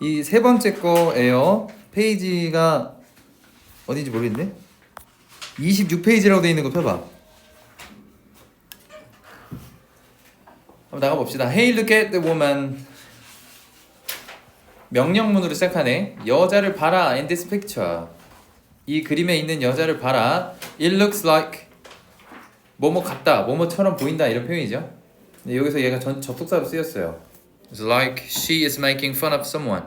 이 세 번째 거예요. 페이지가 어딘지 모르겠네. 26페이지라고 돼 있는 거 펴봐. 한번 나가 봅시다. Hey, look at the woman. 명령문으로 시작하네. 여자를 봐라. In this picture. 이 그림에 있는 여자를 봐라. It looks like 뭐뭐 같다. 뭐뭐처럼 보인다. 이런 표현이죠. 근데 여기서 얘가 전 접속사로 쓰였어요. It's like she is making fun of someone.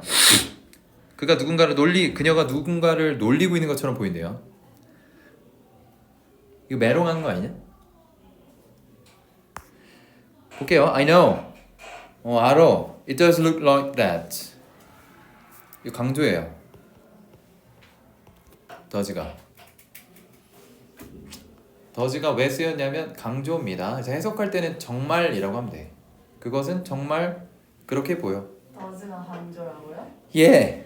그가 누군가를 놀리 그녀가 누군가를 놀리고 있는 것처럼 보인대요. 이거 메롱하는 거 아니냐? 볼게요. I know. 어 알아. It does look like that. 이거 강조예요. 더즈가. 더즈가 왜 쓰였냐면 강조입니다. 해석할 때는 정말이라고 하면 돼. 그것은 정말 그렇게 보여. 더즈가 강조라고요? 예.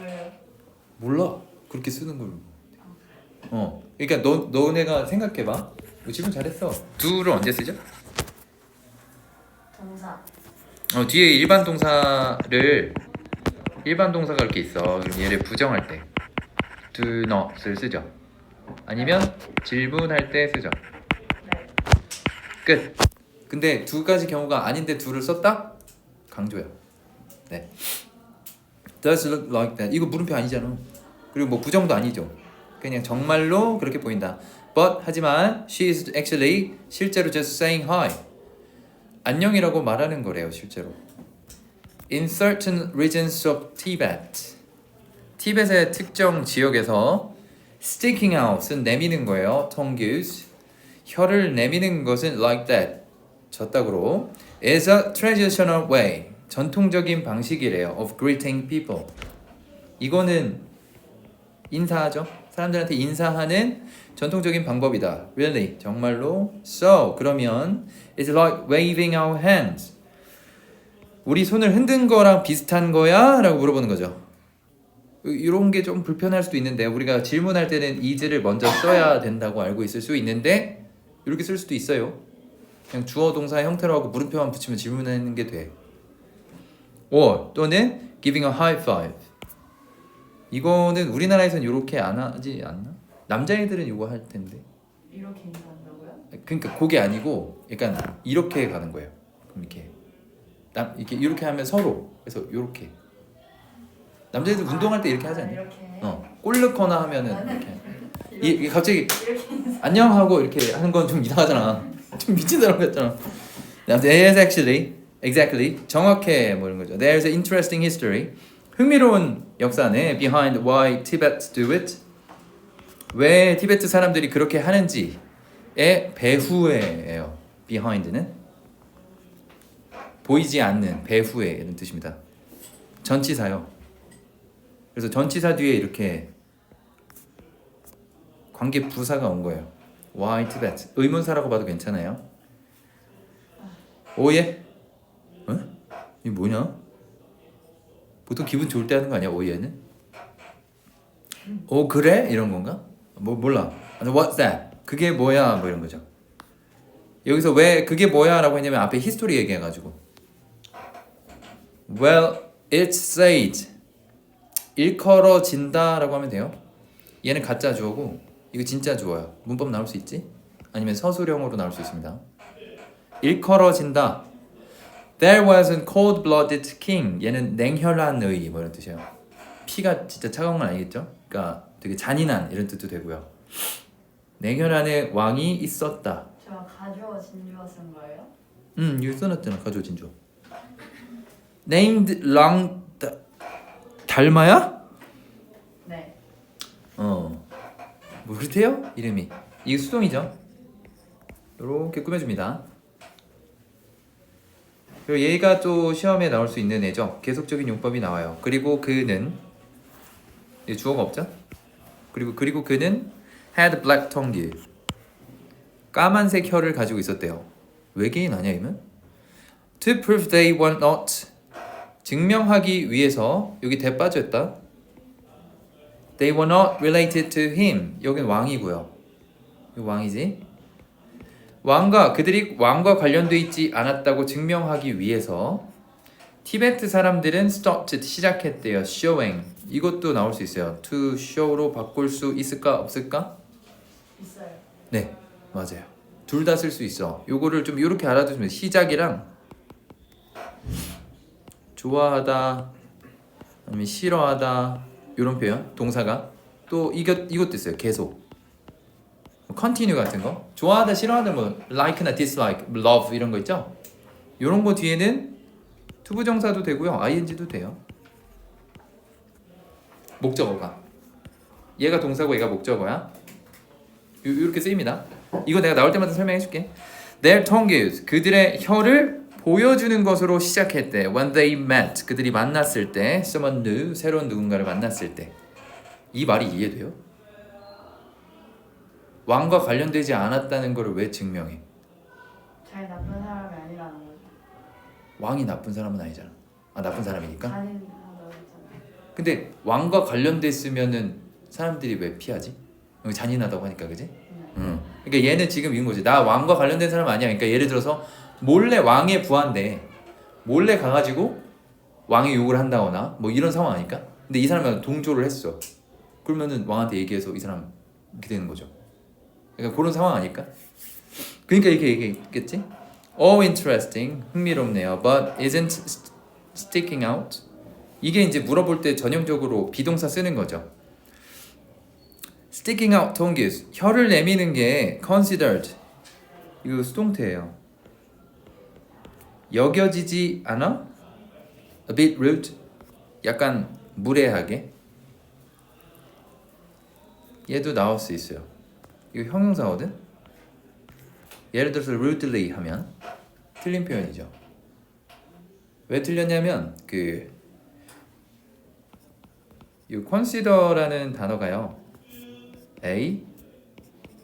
왜요? 몰라. 그렇게 쓰는 걸. 어. 그러니까 너 너네가 생각해 봐. 질문 잘했어. do를 언제 쓰죠? 동사 어, 뒤에 일반 동사를 일반 동사가 이렇게 있어. 그럼 얘를 부정할 때 do not을 쓰죠. 아니면 질문할 때 쓰죠. 네 끝. 근데 두 가지 경우가 아닌데 do를 썼다? 강조야. 네. Does look like that. 이거 물음표 아니잖아. 그리고 뭐 부정도 아니죠. 그냥 정말로 그렇게 보인다. But 하지만 she is actually 실제로 just saying hi. 안녕이라고 말하는 거래요, 실제로. In certain regions of Tibet. 티벳의 특정 지역에서 sticking out은 내미는 거예요. tongues. 혀를 내미는 것은 like that. 저따구로 is a traditional way. 전통적인 방식이래요. of greeting people. 이거는 인사하죠. 사람들한테 인사하는 전통적인 방법이다. Really? 정말로? So, 그러면 it's like waving our hands. 우리 손을 흔든 거랑 비슷한 거야? 라고 물어보는 거죠. 이런 게 좀 불편할 수도 있는데 우리가 질문할 때는 is를 먼저 써야 된다고 알고 있을 수 있는데 이렇게 쓸 수도 있어요. 그냥 주어 동사 형태로 하고 물음표만 붙이면 질문하는 게 돼. or 또는 giving a high five. 이거는 우리나라에서는 이렇게 안 하지 않나? 남자애들은 이거 할 텐데. 이렇게 인사한다고요? 그러니까 그게 아니고 약간 이렇게 가는 거예요. 그럼 이렇게 남 이렇게 이렇게 하면 서로 그래서 이렇게 남자애들 운동할 때 이렇게 하지? 이렇게 어, 골 넣거나 하면은 이렇게 이, 갑자기 이렇게 인사 안녕하고 이렇게 하는 건 좀 이상하잖아. 좀 미친 사람 같잖아. yes actually exactly 정확해 뭐 이런 거죠. There's an interesting history. 흥미로운 역사네 behind why Tibet do it. 왜 티베트 사람들이 그렇게 하는지의 배후에예요. behind는 보이지 않는 배후에 이런 뜻입니다. 전치사요. 그래서 전치사 뒤에 이렇게 관계 부사가 온 거예요. Why Tibet? 의문사라고 봐도 괜찮아요. 오예? 어? 이 뭐냐? 보통 기분 좋을 때 하는 거 아니야 오예는? 오 그래? 이런 건가? 뭐 몰라. What's that? 그게 뭐야? 뭐 이런 거죠. 여기서 왜 그게 뭐야라고 했냐면 앞에 히스토리 얘기해가지고. Well, it's said. 일컬어진다라고 하면 돼요. 얘는 가짜 주어고 이거 진짜 주어요. 문법 나올 수 있지? 아니면 서술형으로 나올 수 있습니다. 일컬어진다. There was a cold-blooded king. 얘는 냉혈한 의 뭐 이런 뜻이에요. 피가 진짜 차가운 건 아니겠죠? 그러니까 되게 잔인한 이런 뜻도 되고요. 냉혈한의 왕이 있었다. 제가 가주어 진주어 쓴 거예요? 음, 이거 써놨잖아. 가조 진주. Named Lang 다- 달마야? 네 어. 뭐 그렇대요? 이름이. 이게 수동이죠. 요렇게 꾸며줍니다. 그리고 얘가 또 시험에 나올 수 있는 애죠. 계속적인 용법이 나와요. 그리고 그는 이 주어가 없죠? 그리고 그리고 그는 had black tongue. 까만색 혀를 가지고 있었대요. 외계인 아니야 이면? To prove they were not 증명하기 위해서 여기 대 빠졌다. They were not related to him. 여긴 왕이고요. 왕이지. 왕과 그들이 왕과 관련돼 있지 않았다고 증명하기 위해서 티베트 사람들은 started 시작했대요. showing 이것도 나올 수 있어요. to show로 바꿀 수 있을까 없을까? 있어요. 네 맞아요. 둘 다 쓸 수 있어. 요거를 좀 이렇게 알아두시면. 시작이랑 좋아하다 아니면 싫어하다 이런 표현 동사가 또 이것 이것도 있어요. 계속 뭐 continue 같은 거 좋아하다 싫어하다 뭐 like나 dislike, love 이런 거 있죠. 이런 거 뒤에는 투부정사도 되고요. ing도 돼요. 목적어가 얘가 동사고 얘가 목적어야. 요, 이렇게 쓰입니다. 이거 내가 나올 때마다 설명해 줄게. Their tongue is 그들의 혀를 보여주는 것으로 시작했대. When they met 그들이 만났을 때, someone new 새로운 누군가를 만났을 때. 이 말이 이해돼요? 왕과 관련되지 않았다는 것을 왜 증명해? 잘 나쁜 사람이 아니라는 거죠. 왕이 나쁜 사람은 아니잖아. 아 나쁜 사람이니까. 했잖아요. 근데 왕과 관련됐으면은 사람들이 왜 피하지? 잔인하다고 하니까 그지? 네. 응. 그러니까 얘는 지금 이건 거지. 나 왕과 관련된 사람 아니야. 그러니까 예를 들어서 몰래 왕의 부하인데 몰래 가가지고 왕의 욕을 한다거나 뭐 이런 상황 아닐까? 근데 이 사람은 동조를 했어. 그러면은 왕한테 얘기해서 이 사람 이렇게 되는 거죠. 그러니까 그런 상황 아닐까? 그러니까 이렇게 얘기했겠지? All interesting, 흥미롭네요. But isn't st- sticking out? 이게 이제 물어볼 때 전형적으로 비동사 쓰는 거죠. sticking out 동기스 혀를 내미는 게 considered 이거 수동태예요. 여겨지지 않아? a bit rude 약간 무례하게 얘도 나올 수 있어요. 이거 형용사거든. 예를 들어서 rudely 하면 틀린 표현이죠. 왜 틀렸냐면 그 이 consider라는 단어가요. A,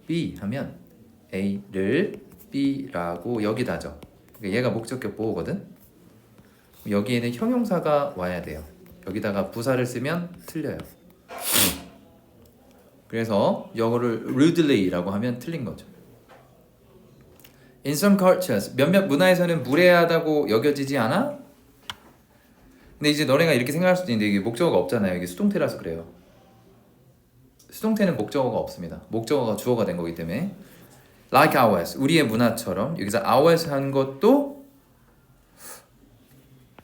B 하면 A를 B라고 여기다죠. 얘가 목적격 보호거든. 여기에는 형용사가 와야 돼요. 여기다가 부사를 쓰면 틀려요. 그래서 영어를 rudely라고 하면 틀린 거죠. In some cultures, 몇몇 문화에서는 무례하다고 여겨지지 않아? 근데 이제 너네가 이렇게 생각할 수도 있는데 이게 목적어가 없잖아요. 이게 수동태라서 그래요. 수동태는 목적어가 없습니다. 목적어가 주어가 된 거기 때문에 like ours 우리의 문화처럼 여기서 ours 한 것도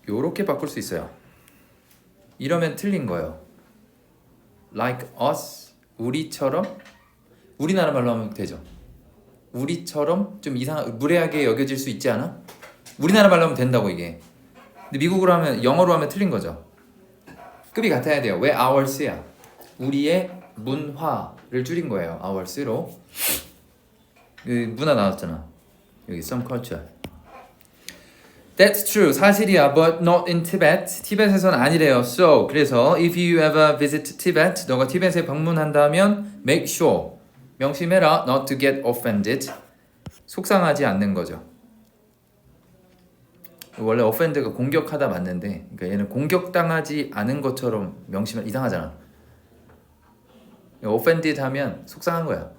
요렇게 바꿀 수 있어요. 이러면 틀린 거예요. like us 우리처럼 우리나라 말로 하면 되죠. 우리처럼 좀 이상 무례하게 여겨질 수 있지 않아? 우리나라 말로 하면 된다고 이게. 근데 미국어로 하면 영어로 하면 틀린 거죠. 급이 같아야 돼요. 왜 ours야? 우리의 문화를 줄인 거예요. ours로. 그 문화 나왔잖아. 여기 some culture. That's true. 사실이야. But not in Tibet. 티벳에선 아니래요. So 그래서 if you ever visit Tibet, 너가 티벳에 방문한다면 make sure 명심해라 not to get offended. 속상하지 않는 거죠. 원래 offend가 공격하다 맞는데, 그러니까 얘는 공격당하지 않은 것처럼 명심하 이상하잖아. offended 하면 속상한 거야.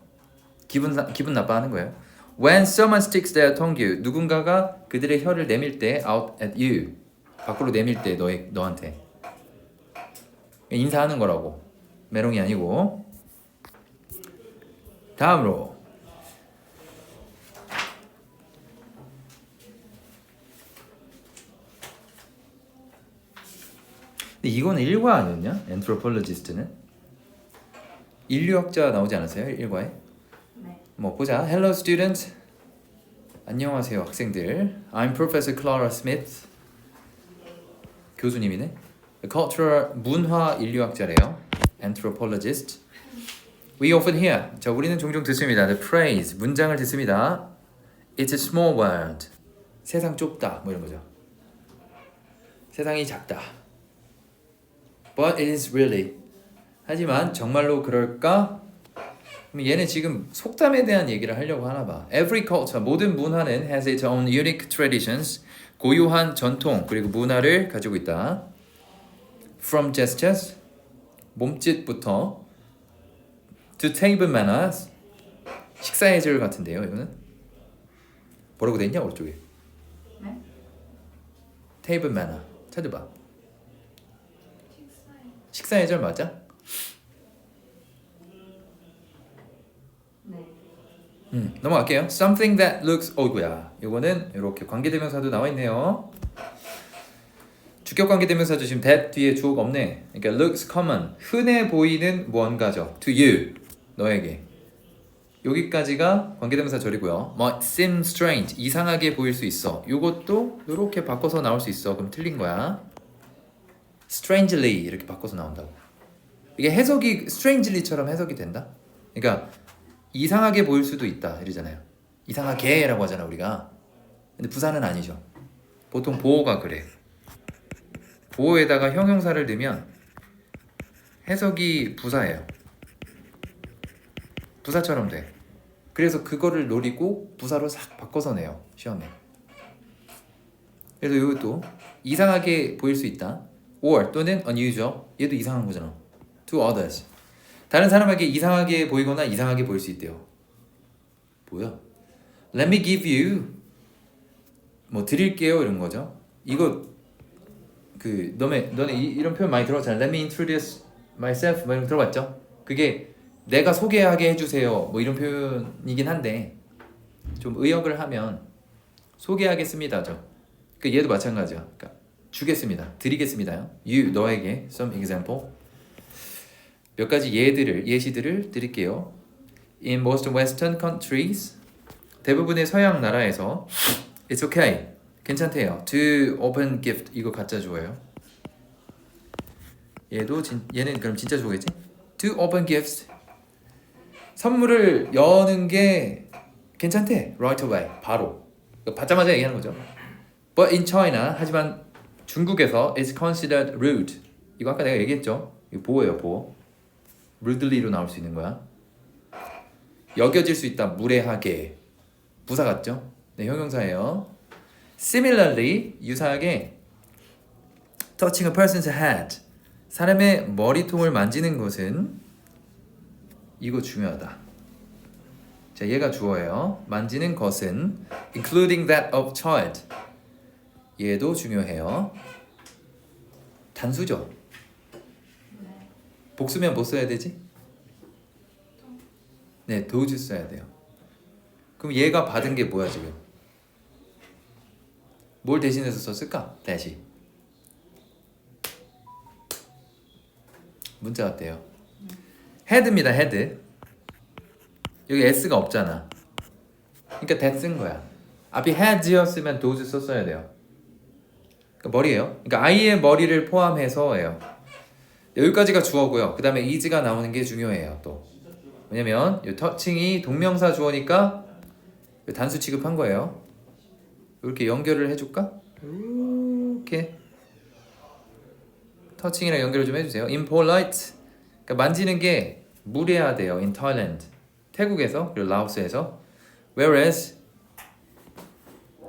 기분 나- 기분 나빠하는 거예요. When someone sticks their tongue you, 누군가가 그들의 혀를 내밀 때 out at you, 밖으로 내밀 때 너의 너한테 인사하는 거라고. 메롱이 아니고. 다음으로 근데 이거는 일과 아니었냐? anthropologist는 인류학자 나오지 않았어요? 일과에? 네. 뭐 보자. Hello students. 안녕하세요 학생들. I'm Professor Clara Smith. 교수님이네. Cultural 문화 인류학자래요. Anthropologist. We often hear. 자, 우리는 종종 듣습니다. The phrase 문장을 듣습니다. It's a small world. 세상 좁다. 뭐 이런 거죠. 세상이 작다. But it is really. 하지만 정말로 그럴까? 그럼 얘는 지금 속담에 대한 얘기를 하려고 하나 봐. Every culture 모든 문화는 has its own unique traditions 고유한 전통 그리고 문화를 가지고 있다. From gestures 몸짓부터 to table manners 식사 예절 같은데요, 이거는 뭐라고 돼 있냐 오른쪽에? 네? table manner 찾아봐. 식사 예절 맞아? 음, 넘어갈게요. Something that looks 어이구야. 요거는 이렇게 관계대명사도 나와 있네요. 주격 관계대명사도 지금 that 뒤에 주어가 없네. 그러니까 looks common 흔해 보이는 무언가죠. To you 너에게. 여기까지가 관계대명사 절이고요. 뭐 seem strange 이상하게 보일 수 있어. 요것도 이렇게 바꿔서 나올 수 있어. 그럼 틀린 거야. strangely 이렇게 바꿔서 나온다고. 이게 해석이 strangely처럼 해석이 된다. 그러니까 이상하게 보일 수도 있다 이러잖아요. 이상하게라고 하잖아 우리가. 근데 부사는 아니죠. 보통 보호가 그래. 보호에다가 형용사를 넣으면 해석이 부사예요. 부사처럼 돼. 그래서 그거를 노리고 부사로 싹 바꿔서 내요 시험에. 그래서 이것도 이상하게 보일 수 있다. or 또는 unusual 얘도 이상한 거잖아. to others 다른 사람에게 이상하게 보이거나 이상하게 보일 수 있대요. 뭐야? Let me give you 뭐 드릴게요 이런 거죠. 이거 그 너네 너네 이, 이런 표현 많이 들어봤잖아. Let me introduce myself 뭐 이런 거 들어봤죠? 그게 내가 소개하게 해주세요 뭐 이런 표현이긴 한데 좀 의역을 하면 소개하겠습니다죠. 그 얘도 마찬가지야. 그러니까 주겠습니다. 드리겠습니다요. You 너에게 some example 몇 가지 예들을 예시들을 드릴게요. In most Western countries 대부분의 서양 나라에서 It's okay 괜찮대요. To open gift 이거 가짜 주어예요. 얘도 진, 얘는 그럼 진짜 주어겠지? To open gifts 선물을 여는 게 괜찮대. Right away 바로 받자마자 얘기하는 거죠. But in China 하지만 중국에서 it's considered rude 이거 아까 내가 얘기했죠. 이거 보호예요 보호. Rudely로 나올 수 있는 거야. 여겨질 수 있다 무례하게 부사 같죠? 네 형용사예요. Similarly 유사하게 touching a person's head 사람의 머리통을 만지는 것은 이거 중요하다. 자 얘가 주어예요. 만지는 것은 including that of child 얘도 중요해요. 단수죠. 네. 복수면 뭐 써야 되지? 네, 도즈 써야 돼요. 그럼 얘가 받은 게 뭐야 지금? 뭘 대신해서 썼을까? 다시. 문자 어때요? 헤드입니다, 헤드. 여기 s가 없잖아. 그러니까 that 쓴 거야. 앞이 heads였으면 does 썼어야 돼요. 그러니까 머리예요. 그러니까 아이의 머리를 포함해서예요. 여기까지가 주어고요. 그 다음에 is가 나오는 게 중요해요. 또 왜냐면 이 터칭이 동명사 주어니까 단수 취급한 거예요. 이렇게 연결을 해줄까? 이렇게 터칭이랑 연결을 좀 해주세요. impolite 그러니까 만지는 게 무례하대요. in Thailand 태국에서 그리고 라오스에서 whereas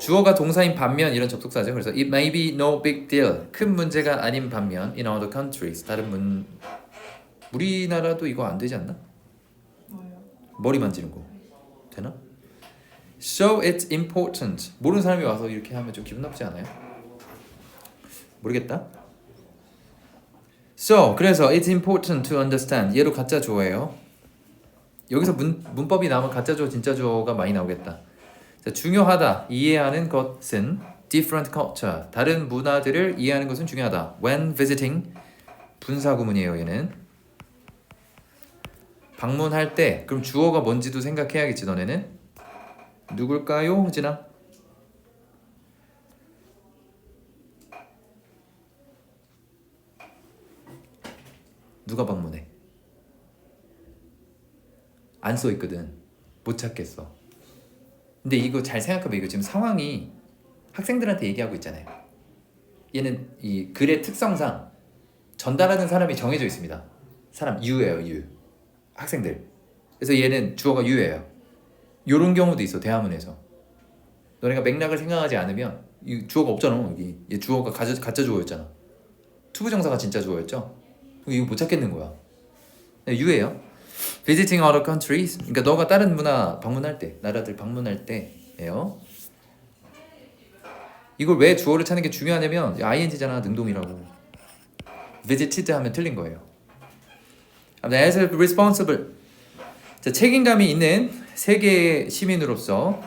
주어가 동사인 반면 이런 접속사죠. 그래서 it may be no big deal 큰 문제가 아닌 반면 in other countries 다른 문 우리나라도 이거 안 되지 않나? 머리 만지는 거 되나? So it's important 모르는 사람이 와서 이렇게 하면 좀 기분 나쁘지 않아요? 모르겠다. So 그래서 it's important to understand 얘도 가짜 주어예요. 여기서 문, 문법이 나오면 가짜 주어 진짜 주어가 많이 나오겠다. 자, 중요하다 이해하는 것은 different culture 다른 문화들을 이해하는 것은 중요하다. When visiting 분사 구문이에요 얘는. 방문할 때 그럼 주어가 뭔지도 생각해야겠지 너네는 누굴까요 호진아? 누가 방문해? 안 써 있거든 못 찾겠어 근데 이거 잘 생각해봐 이거 지금 상황이 학생들한테 얘기하고 있잖아요 얘는 이 글의 특성상 전달하는 사람이 정해져 있습니다 사람 유예요 유 학생들. 그래서 얘는 주어가 유예요. 요런 경우도 있어 대화문에서. 너네가 맥락을 생각하지 않으면 이 주어가 없잖아 여기. 얘 주어가 가짜, 가짜 주어였잖아. 투부정사가 진짜 주어였죠. 이거 못 찾겠는 거야. 네, 유예요. Visiting other countries. 그러니까 너가 다른 문화 방문할 때, 나라들 방문할 때예요. 이걸 왜 주어를 찾는 게 중요하냐면 ing잖아 능동이라고. visited 하면 틀린 거예요. as responsible. 자, 책임감이 있는 세계의 시민으로서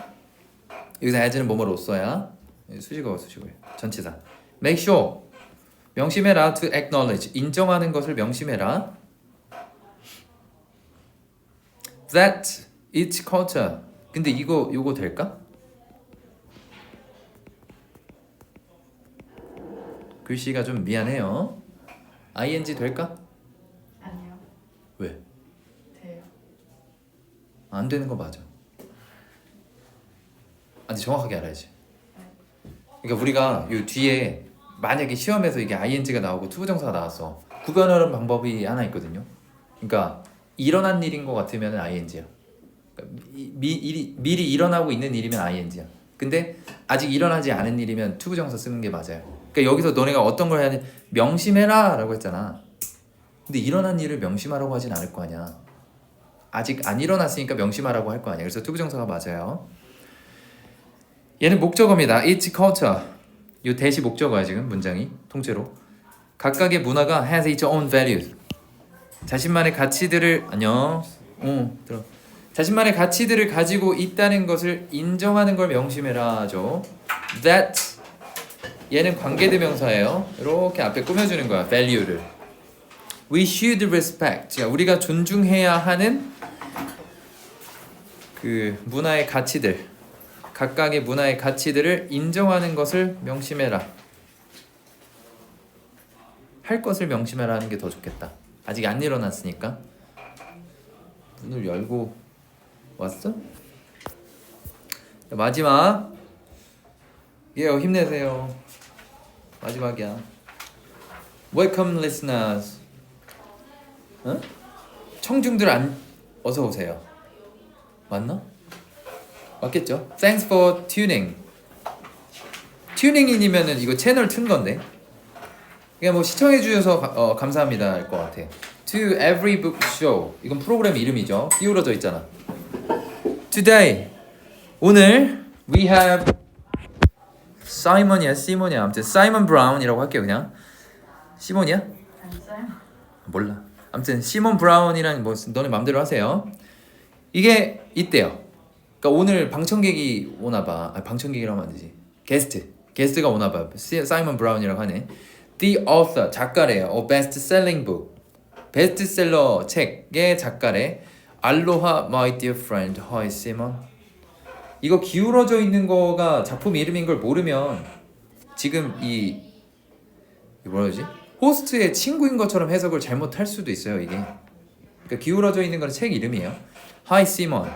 여기서 as는 뭐뭐로써야? 수식어가 수식어예요. 전치사. Make sure. 명심해라 to acknowledge. 인정하는 것을 명심해라 that each culture 근데 이거 이거 될까? 글씨가 좀 미안해요 ing 될까? 아니요. 왜? 돼요. 안 되는 거 맞아. 아, 근데 정확하게 알아야지. 그러니까 우리가 요 뒤에 만약에 시험에서 이게 ing가 나오고 투부정사가 나왔어. 구별하는 방법이 하나 있거든요. 그러니까 일어난 일인 것 같으면 ing야. 미, 미, 일이, 미리 일어나고 있는 일이면 ing야. 근데 아직 일어나지 않은 일이면 투부정사 쓰는 게 맞아요. 그러니까 여기서 너네가 어떤 걸 해야 돼? 명심해라 라고 했잖아. 근데 일어난 일을 명심하라고 하진 않을 거 아니야. 아직 안 일어났으니까 명심하라고 할 거 아니야. 그래서 투부정사가 맞아요. 얘는 목적어입니다. It's culture. 요 대시 목적어야 지금 문장이 통째로. 각각의 문화가 has its own values. 자신만의 가치들을 안녕. 어 들어. 자신만의 가치들을 가지고 있다는 것을 인정하는 걸 명심해라죠. That 얘는 관계대명사예요. 이렇게 앞에 꾸며주는 거야. value를. We should respect. 자, 우리가 존중해야 하는 그 문화의 가치들, 각각의 문화의 가치들을 인정하는 것을 명심해라. 할 것을 명심해라 하는 게 더 좋겠다. 아직 안 일어났으니까. 문을 열고 왔어? 자, 마지막. 예, 힘내세요. 마지막이야. Welcome listeners. 어? 청중들 안 어서 오세요. 맞나? 맞겠죠? Thanks for tuning. 튜닝인이면은 이거 채널 튼 건데. 그냥 뭐 시청해 주셔서 가- 어, 감사합니다 할 것 같아. To every book show. 이건 프로그램 이름이죠. 띄우러져 있잖아. Today 오늘 we have 사이먼이야, 시몬이야. 아무튼 사이먼 브라운이라고 할게요 그냥. 시몬이야? 안 써요? 몰라. 아무튼 시몬 브라운이랑 뭐 너네 맘대로 하세요. 이게 있대요. 그러니까 오늘 방청객이 오나 봐. 아, 방청객이라고 하면 안 되지. 게스트. 게스트가 오나 봐. 시- 사이먼 브라운이라고 하네. The author 작가래요. best selling book. 베스트셀러 책의 작가래. 알로하 my dear friend. Hi Simon. 이거 기울어져 있는 거가 작품 이름인 걸 모르면 지금 이 뭐라 그러지? 호스트의 친구인 것처럼 해석을 잘못할 수도 있어요 이게 그러니까 기울어져 있는 건 책 이름이에요 Hi Simon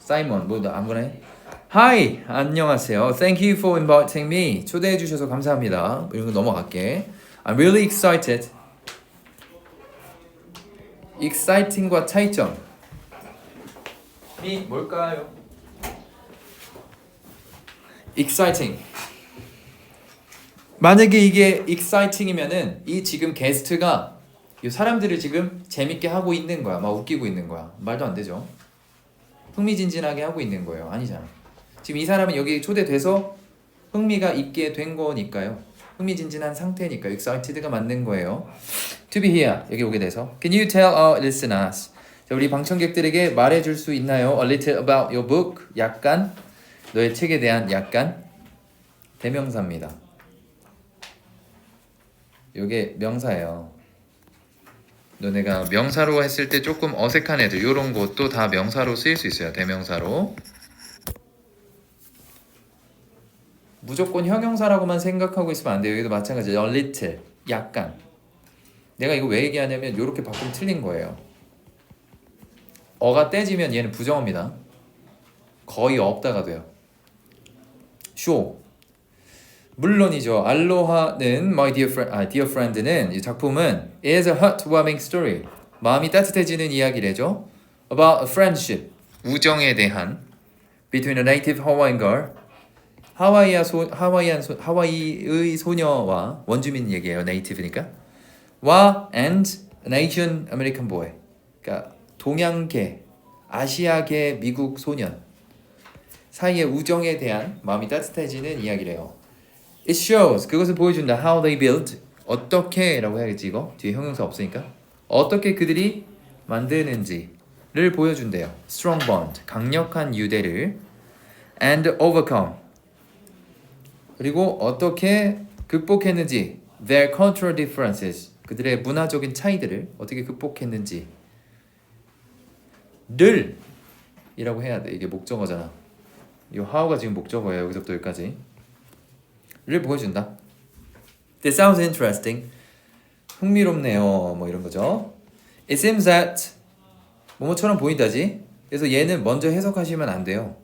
사이먼 뭐 아무거나 해 Hi 안녕하세요 Thank you for inviting me 초대해 주셔서 감사합니다 이런 거 넘어갈게 I'm really excited exciting과 차이점 이 뭘까요? exciting 만약에 이게 exciting이면은 이 지금 게스트가 이 사람들을 지금 재밌게 하고 있는 거야. 막 웃기고 있는 거야. 말도 안 되죠. 흥미진진하게 하고 있는 거예요. 아니잖아. 지금 이 사람은 여기 초대돼서 흥미가 있게 된 거니까요. 흥미진진한 상태니까 excited가 맞는 거예요. To be here 여기 오게 돼서 Can you tell our listeners? 자, 우리 방청객들에게 말해줄 수 있나요? A little about your book. 약간 너의 책에 대한 약간 대명사입니다. 요게 명사예요. 너네가 명사로 했을 때 조금 어색한 애들 요런 것도 다 명사로 쓰일 수 있어요. 대명사로. 무조건 형용사라고만 생각하고 있으면 안 돼요. 여기도 마찬가지예요. A little. 약간. 내가 이거 왜 얘기하냐면 요렇게 바꾸면 틀린 거예요. 어가 떼지면 얘는 부정어입니다. 거의 없다가 돼요. 쇼. 물론이죠. 알로하는 My Dear Friend, 아, Dear Friend는 이 작품은 is a heartwarming story. 마음이 따뜻해지는 이야기래죠. About a friendship, 우정에 대한 between a native Hawaiian girl, 하와이아 소 하와이안 소, 하와이의 소녀와 원주민 얘기예요. native니까. 와 and an Asian American boy. 그러니까 동양계, 아시아계 미국 소년. 사이의 우정에 대한 마음이 따뜻해지는 이야기래요. It shows 그것을 보여준다. How they build 어떻게라고 해야겠지 이거 뒤에 형용사 없으니까 어떻게 그들이 만드는지를 보여준대요. Strong bond 강력한 유대를 and overcome 그리고 어떻게 극복했는지 their cultural differences 그들의 문화적인 차이들을 어떻게 극복했는지 를 이라고 해야 돼. 이게 목적어잖아. 이 how가 지금 목적어예요. 여기서부터 여기까지. 를 보여준다. This sounds interesting. 흥미롭네요. 뭐 이런 거죠. It seems that 뭐뭐처럼 보인다지? 그래서 얘는 먼저 해석하시면 안 돼요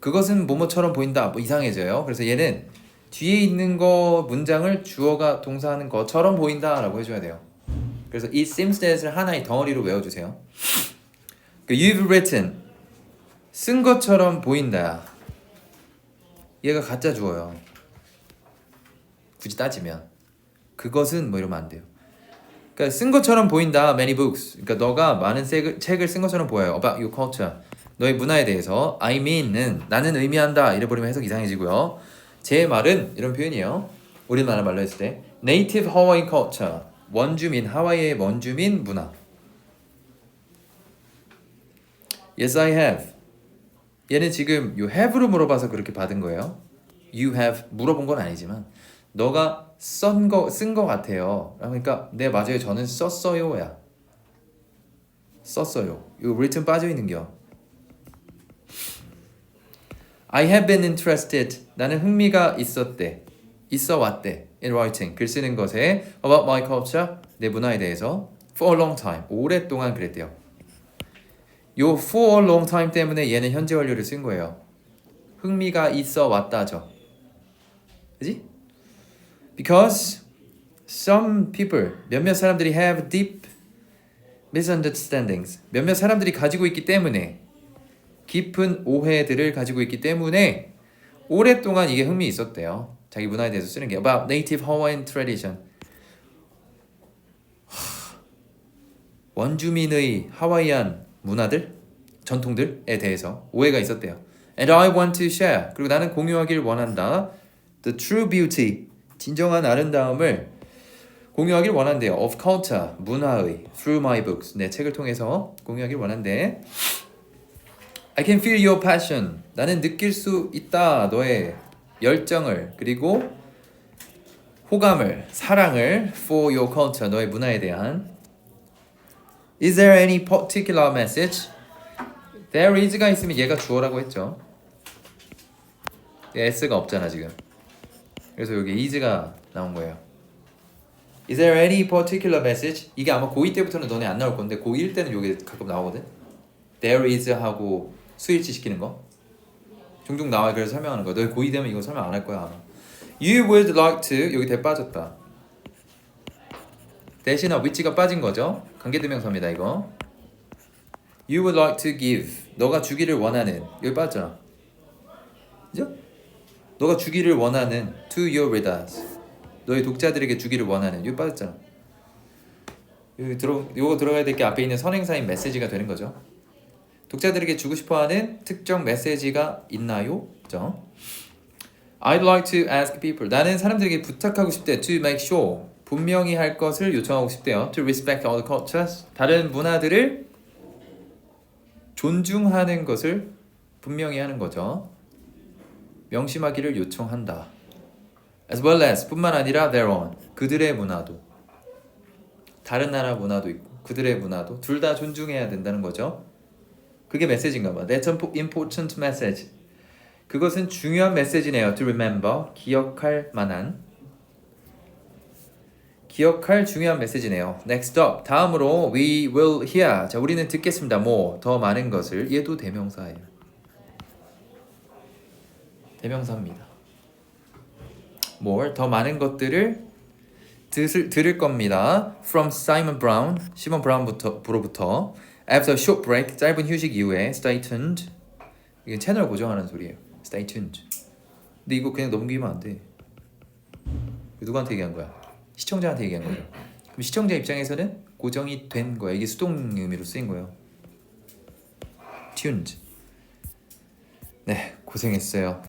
그것은 뭐뭐처럼 보인다. 뭐 이상해져요. 그래서 얘는 뒤에 있는 거 문장을 주어가 동사하는 것처럼 보인다라고 해줘야 돼요. 그래서 it seems that을 하나의 덩어리로 외워주세요. 그 you've written. 쓴 것처럼 보인다. 얘가 가짜 주어요. 굳이 따지면. 그것은 뭐 이러면 안 돼요. 그러니까 쓴 것처럼 보인다. many books. 그러니까 너가 많은 책을, 쓴 것처럼 보여요. about your culture 너의 문화에 대해서 I mean은 나는 의미한다 이래버리면 해석 이상해지고요. 제 말은 이런 표현이에요. 우리나라 말로 했을 때 native Hawaiian culture 원주민 하와이의 원주민 문화. Yes I have. 얘는 지금 you have로 물어봐서 그렇게 받은 거예요. You have 물어본 건 아니지만 너가 쓴거쓴 거 같아요. 그러니까 네 맞아요. 저는 썼어요야. 썼어요. 이거 written 빠져 있는겨 I have been interested. 나는 흥미가 있었대. 있어 왔대. In writing. 글 쓰는 것에 about my culture. 내 문화에 대해서 for a long time. 오랫동안 그랬대요. 요 for a long time 때문에 얘는 현재 완료를 쓴 거예요. 흥미가 있어 왔다죠. 그지? Because some people 몇몇 사람들이 have deep misunderstandings. 몇몇 사람들이 가지고 있기 때문에 깊은 오해들을 가지고 있기 때문에 오랫동안 이게 흥미 있었대요. 자기 문화에 대해서 쓰는 게 about native Hawaiian tradition. 하, 원주민의 하와이안 문화들, 전통들에 대해서 오해가 있었대요. And I want to share. 그리고 나는 공유하길 원한다. The true beauty, 진정한 아름다움을 공유하길 원한대요. Of culture, 문화의 through my books. 내 책을 통해서 공유하길 원한대. I can feel your passion. 나는 느낄 수 있다. 너의 열정을 그리고 호감을, 사랑을 for your culture. 너의 문화에 대한. Is there any particular message? There is가 있으면 얘가 주어라고 했죠. s가 없잖아 지금. 그래서 여기 is가 나온 거예요. Is there any particular message? 이게 아마 고2 때부터는 너네 안 나올 건데 고1 때는 이게 가끔 나오거든. There is 하고 수일치 시키는 거 종종 나와 그래서 설명하는 거. 너 고2 되면 이거 설명 안 할 거야 아마. You would like to 여기 대 빠졌다. 대신에 위치가 빠진 거죠. 관계대명사입니다 이거. You would like to give. 너가 주기를 원하는 여기 빠졌잖아. 그죠? 너가 주기를 원하는 to your readers. 너의 독자들에게 주기를 원하는 여기 빠졌잖아. 여기 들어 요거 들어가야 될 게 앞에 있는 선행사인 메시지가 되는 거죠. 독자들에게 주고 싶어하는 특정 메시지가 있나요? 죠 I'd like to ask people. 나는 사람들에게 부탁하고 싶대. To make sure. 분명히 할 것을 요청하고 싶대요. To respect all cultures. 다른 문화들을 존중하는 것을 분명히 하는 거죠. 명심하기를 요청한다. As well as 뿐만 아니라 their own. 그들의 문화도. 다른 나라 문화도 있고 그들의 문화도 둘 다 존중해야 된다는 거죠. 그게 메시지인가 봐. That's an important message. 그것은 중요한 메시지네요. To remember. 기억할 만한. 기억할 중요한 메시지네요. Next up. 다음으로 we will hear. 자, 우리는 듣겠습니다. more. 더 많은 것을. 얘도 대명사예요. 대명사입니다. more. 더 많은 것들을 들을, 들을 겁니다. From Simon Brown. 시몬 브라운부터 부로부터. After a short break, 짧은 휴식 이후에 stay tuned. 이게 채널 고정하는 소리예요. Stay tuned. 근데 이거 그냥 넘기면 안 돼. 누구한테 얘기한 거야? 시청자한테 얘기한 거죠. 그럼 시청자 입장에서는 고정이 된 거야. 이게 수동 의미로 쓰인 거예요. tuned. 고생했어요.